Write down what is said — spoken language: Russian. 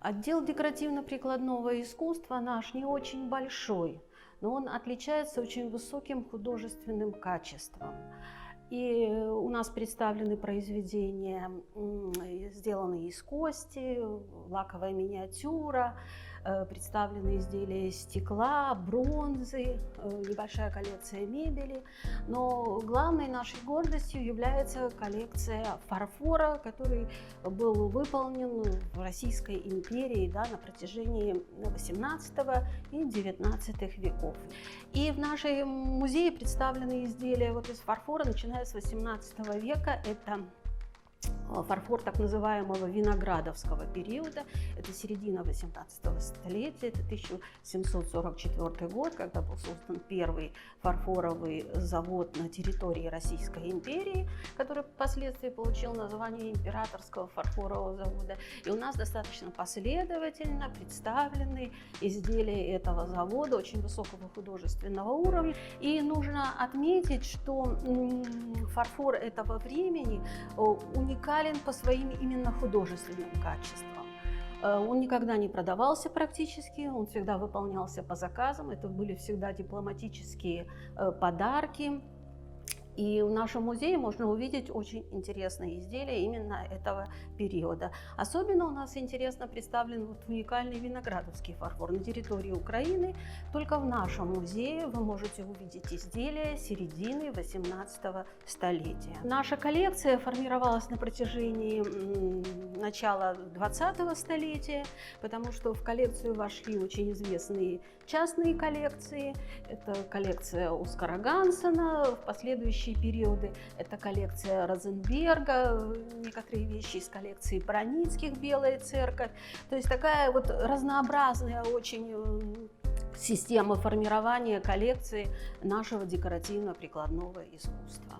Отдел декоративно-прикладного искусства наш не очень большой, но он отличается очень высоким художественным качеством. И у нас представлены произведения, сделанные из кости, лаковая миниатюра, э, представлены изделия из стекла, бронзы, э, небольшая коллекция мебели. Но главной нашей гордостью является коллекция фарфора, который был выполнен в Российской империи да, на протяжении 18 и 19 веков. И в нашем музее представлены изделия вот из фарфора, начиная с 18 века. Это э, фарфор так называемого виноградовского периода. Это середина 18 столетия, это 1744 год, когда был создан первый фарфоровый завод на территории Российской империи, который впоследствии получил название Императорского фарфорового завода. И у нас достаточно последовательно представлены изделия этого завода очень высокого художественного уровня. И нужно отметить, что фарфор этого времени о, уникален по своим именно художественным качествам. Э, Он никогда не продавался практически, он всегда выполнялся по заказам, это были всегда дипломатические э, подарки. И в нашем музее можно увидеть очень интересные изделия именно этого периода. Особенно у нас интересно представлен вот уникальный виноградовский фарфор на территории Украины. Только в нашем музее вы можете увидеть изделия середины 18 столетия. Наша коллекция формировалась на протяжении начала 20 столетия, потому что в коллекцию вошли очень известные частные коллекции. Это коллекция Оскара Гансена, в последующие периоды это коллекция Розенберга, некоторые вещи из коллекции Броницких «Белая церковь». То есть такая вот разнообразная очень м, система формирования коллекции нашего декоративно-прикладного искусства.